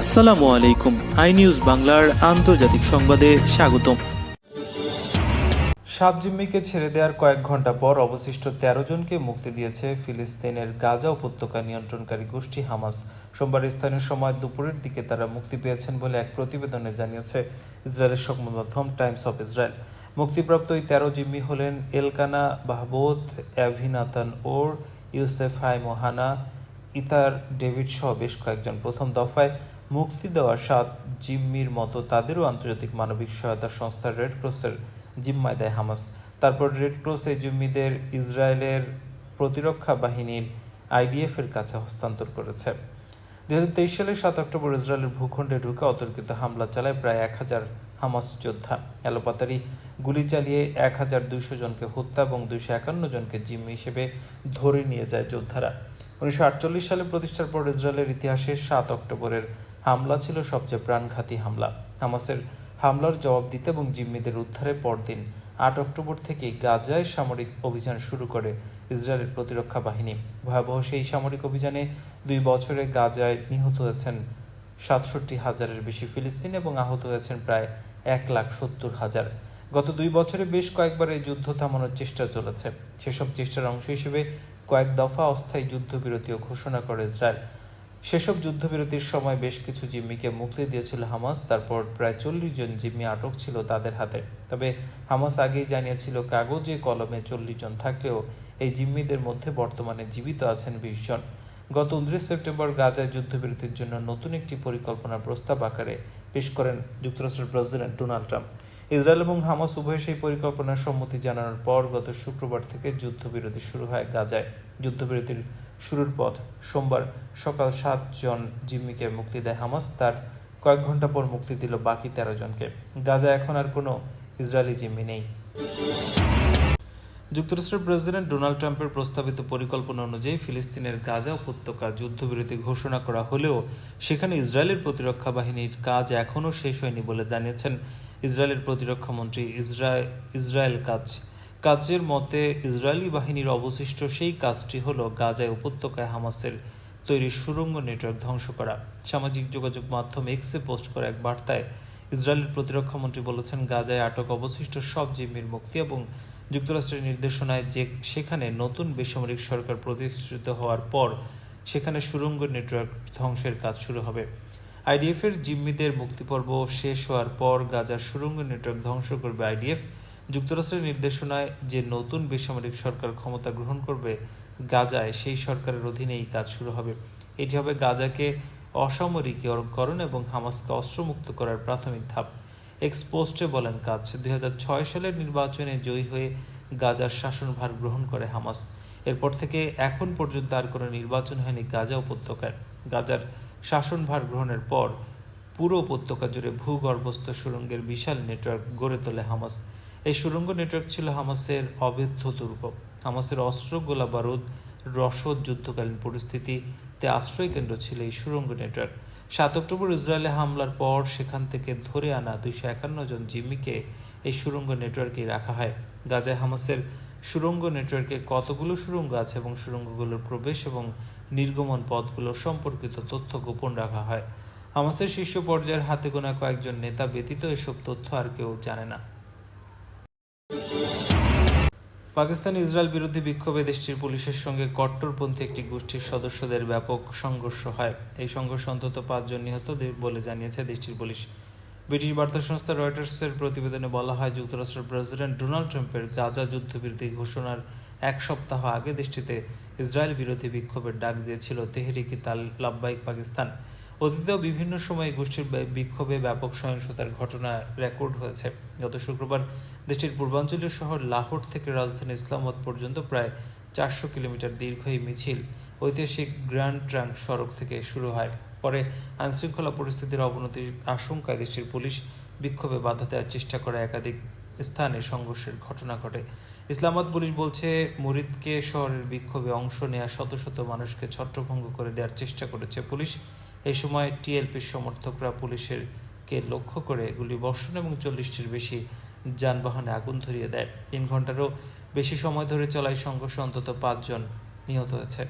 আসসালামু আলাইকুম। I news বাংলার আন্তর্জাতিক সংবাদে স্বাগতম। সাত জিম্মিকে ছেড়ে দেওয়ার কয়েক ঘণ্টা পর অবশিষ্ট তেরো জনকে মুক্তি দিয়েছে ফিলিস্তিনের গাজা উপত্যকা নিয়ন্ত্রণকারী গোষ্ঠী হামাস। সোমবার স্থানীয় সময় দুপুরের দিকে তারা মুক্তি পেয়েছেন বলে এক প্রতিবেদনে জানিয়েছে ইসরায়েলের সংবাদ মাধ্যম টাইমস অফ ইসরায়েল। মুক্তিপ্রাপ্ত এই তেরো জিম্মি হলেন এলকানা বাহবোত অ্যাভিনাতান ওর, ইউসেফ হাই মোহানা, ইতার ডেভিড সহ বেশ কয়েকজন। প্রথম দফায় মুক্তি দেওয়া সাত জিম্মির মতো তাদেরও আন্তর্জাতিক মানবিক সহায়তা সংস্থা রেড ক্রসের জিম্মায় দেয় হামাস। তারপর রেড ক্রস এই জিম্মিদের ইসরায়েলের প্রতিরক্ষা বাহিনীর আইডিএফ এর কাছে হস্তান্তর করেছে। দু হাজার তেইশ সালের সাত অক্টোবর ইসরায়েলের ভূখণ্ডে ঢুকে অতর্কিত হামলা চালায় প্রায় এক হাজার হামাস যোদ্ধা। এলোপাতারি গুলি চালিয়ে এক হাজার দুইশো জনকে হত্যা এবং দুইশো একান্ন জনকে জিম্মি হিসেবে ধরে নিয়ে যায় যোদ্ধারা। উনিশশো আটচল্লিশ সালে প্রতিষ্ঠার পর ইসরায়েলের ইতিহাসে সাত অক্টোবরের হামলা ছিল সবচেয়ে প্রাণঘাতী হামলা। হামাসের হামলার জবাব দিতে এবং জিম্মিদের উদ্ধারের পরদিন আট অক্টোবর থেকে গাজায় সামরিক অভিযান শুরু করে ইসরায়েলের প্রতিরক্ষা বাহিনী। ভয়াবহ সেই সামরিক অভিযানে দুই বছরে গাজায় নিহত হয়েছেন সাতষট্টি হাজারের বেশি ফিলিস্তিন এবং আহত হয়েছেন প্রায় এক লাখ সত্তর হাজার। গত দুই বছরে বেশ কয়েকবার এই যুদ্ধ থামানোর চেষ্টা চলেছে। সেসব চেষ্টার অংশ হিসেবে কয়েক দফা অস্থায়ী যুদ্ধবিরতিও ঘোষণা করে ইসরায়েল। সেসব যুদ্ধবিরতির সময় বেশ কিছু জিম্মিকে মুক্তি দিয়েছিল হামাস, তারপর প্রায় চল্লিশ জন জিম্মি আটক ছিল তাদের হাতে। তবে হামাস আগেই জানিয়েছিল, কাগজে কলমে চল্লিশ জন থাকলেও এই জিম্মিদের মধ্যে বর্তমানে জীবিত আছেন বিশ জন। গত উনত্রিশ সেপ্টেম্বর গাজায় যুদ্ধবিরতির জন্য নতুন একটি পরিকল্পনা প্রস্তাব আকারে পেশ করেন যুক্তরাষ্ট্রের প্রেসিডেন্ট ডোনাল্ড ট্রাম্প। ইসরায়েল এবং হামাস উভয় সেই পরিকল্পনার সম্মতি জানানোর পর গত শুক্রবার থেকে যুদ্ধবিরতি শুরু হয় গাজায়। যুদ্ধবিরতির শুরুর পথ সোমবার সকাল সাত জন জিম্মিকে মুক্তি দেয় হামাস, তার কয়েক ঘণ্টা পর মুক্তি দিল বাকি তেরো জনকে। গাজা এখন আর কোনো ইসরায়েলি জিম্মি নেই। যুক্তরাষ্ট্রের প্রেসিডেন্ট ডোনাল্ড ট্রাম্পের প্রস্তাবিত পরিকল্পনা অনুযায়ী ফিলিস্তিনের গাজা উপত্যকা যুদ্ধবিরতি ঘোষণা করা হলেও সেখানে ইসরায়েলের প্রতিরক্ষা বাহিনীর কাজ এখনও শেষ হয়নি বলে জানিয়েছেন ইসরায়েলের প্রতিরক্ষা মন্ত্রী ইসরায়েল ইসরায়েল কাজ। কাজের মতে ইসরায়েলি বাহিনীর অবশিষ্ট সেই কাজটি হলো গাজায় উপত্যকায় হামাসের তৈরি সুরঙ্গ নেটওয়ার্ক ধ্বংস করা। সামাজিক যোগাযোগ মাধ্যম এক্সে পোস্ট করা এক বার্তায় ইসরায়েলের প্রতিরক্ষা মন্ত্রী বলেছেন, গাজায় আটক অবশিষ্ট সব জিম্মির মুক্তি এবং যুক্তরাষ্ট্রের নির্দেশনায় যে, সেখানে নতুন বেসামরিক সরকার প্রতিষ্ঠিত হওয়ার পর সেখানে সুরঙ্গ নেটওয়ার্ক ধ্বংসের কাজ শুরু হবে। আইডিএফ এর জিম্মিদের মুক্তিপর্ব শেষ হওয়ার পর গাজার সুরঙ্গ নেটওয়ার্ক ধ্বংস করবে আইডিএফ যুক্তরাষ্ট্রের নির্দেশনায় যে নতুন বেসামরিক সরকার ক্ষমতা গ্রহণ করবে গাজায়, সেই সরকারের অধীনে এই কাজ শুরু হবে। এটি হবে গাজাকে অসামরিকীকরণ এবং হামাসকে অস্ত্রমুক্ত করার প্রাথমিক ধাপ। এক্সপোস্টে বলেন, কাজ দুই হাজার ছয় সালের নির্বাচনে জয়ী হয়ে গাজার শাসনভার গ্রহণ করে হামাস। এরপর থেকে এখন পর্যন্ত আর কোনো নির্বাচন হয়নি গাজা উপত্যকায়। গাজার শাসনভার গ্রহণের পর পুরো উপত্যকা জুড়ে ভূগর্ভস্থ সুড়ঙ্গের বিশাল নেটওয়ার্ক গড়ে তোলে হামাস। এই সুড়ঙ্গ নেটওয়ার্ক ছিল হামাসের অবৈধ দুর্গ হামাসের অস্ত্র গোলা বারুদ রসদ যুদ্ধকালীন পরিস্থিতিতে আশ্রয় কেন্দ্র ছিল এই সুড়ঙ্গ নেটওয়ার্ক। সাত অক্টোবর ইসরায়েলে হামলার পর সেখান থেকে ধরে আনা দুইশো একান্ন জন জিম্মিকে এই সুড়ঙ্গ নেটওয়ার্কে রাখা হয়। গাজায় হামাসের সুরঙ্গ নেটওয়ার্কে কতগুলো সুড়ঙ্গ আছে এবং সুড়ঙ্গগুলোর প্রবেশ এবং নির্গমন পথগুলো সম্পর্কিত তথ্য গোপন রাখা হয়। হামাসের শীর্ষ পর্যায়ের হাতে গোনা কয়েকজন নেতা ব্যতীত এসব তথ্য আর কেউ জানে না। পাকিস্তান ইসরায়েল বিরোধী বিক্ষোভে দেশটির পুলিশের সঙ্গে কট্টরপন্থী একটি গোষ্ঠীর সদস্যদের ব্যাপক সংঘর্ষ হয়। এই সংঘর্ষ অন্তত পাঁচজন নিহত বলে জানিয়েছে দেশটির পুলিশ। ব্রিটিশ বার্তা সংস্থা রয়টার্সের প্রতিবেদনে বলা হয়, যুক্তরাষ্ট্রের প্রেসিডেন্ট ডোনাল্ড ট্রাম্পের গাজা যুদ্ধবিরতি ঘোষণার এক সপ্তাহ আগে দেশটিতে ইসরায়েল বিরোধী বিক্ষোভের ডাক দিয়েছিল তেহরিকি তাল লাব্বাইক পাকিস্তান। অতীতেও বিভিন্ন সময়ে গোষ্ঠীর বিক্ষোভে ব্যাপক সহিংসতার ঘটনা রেকর্ড হয়েছে। গত শুক্রবার দেশটির পূর্বাঞ্চলীয় শহর লাহোর থেকে রাজধানী ইসলামাবাদ পর্যন্ত প্রায় চারশো কিলোমিটার দীর্ঘ এই মিছিল, ঐতিহাসিক গ্র্যান্ড ট্রাঙ্ক সড়ক থেকে শুরু হয়। পরে আইনশৃঙ্খলা পরিস্থিতির অবনতির আশঙ্কায় দেশটির পুলিশ বিক্ষোভে বাধা দেওয়ার চেষ্টা করে একাধিক স্থানে সংঘর্ষের ঘটনা ঘটে। ইসলামাবাদ পুলিশ বলছে, মুরিদকে শহরের বিক্ষোভে অংশ নেওয়া শত শত মানুষকে ছত্রভঙ্গ করে দেওয়ার চেষ্টা করেছে পুলিশ। এই সময় টিএলপির সমর্থকরা পুলিশের কে লক্ষ্য করে গুলি বর্ষণ এবং চল্লিশটির বেশি যানবাহনে আগুন ধরিয়ে দেয়। তিন ঘন্টারও বেশি সময় ধরে চলায় সংঘর্ষে অন্তত পাঁচজন নিহত হয়েছে।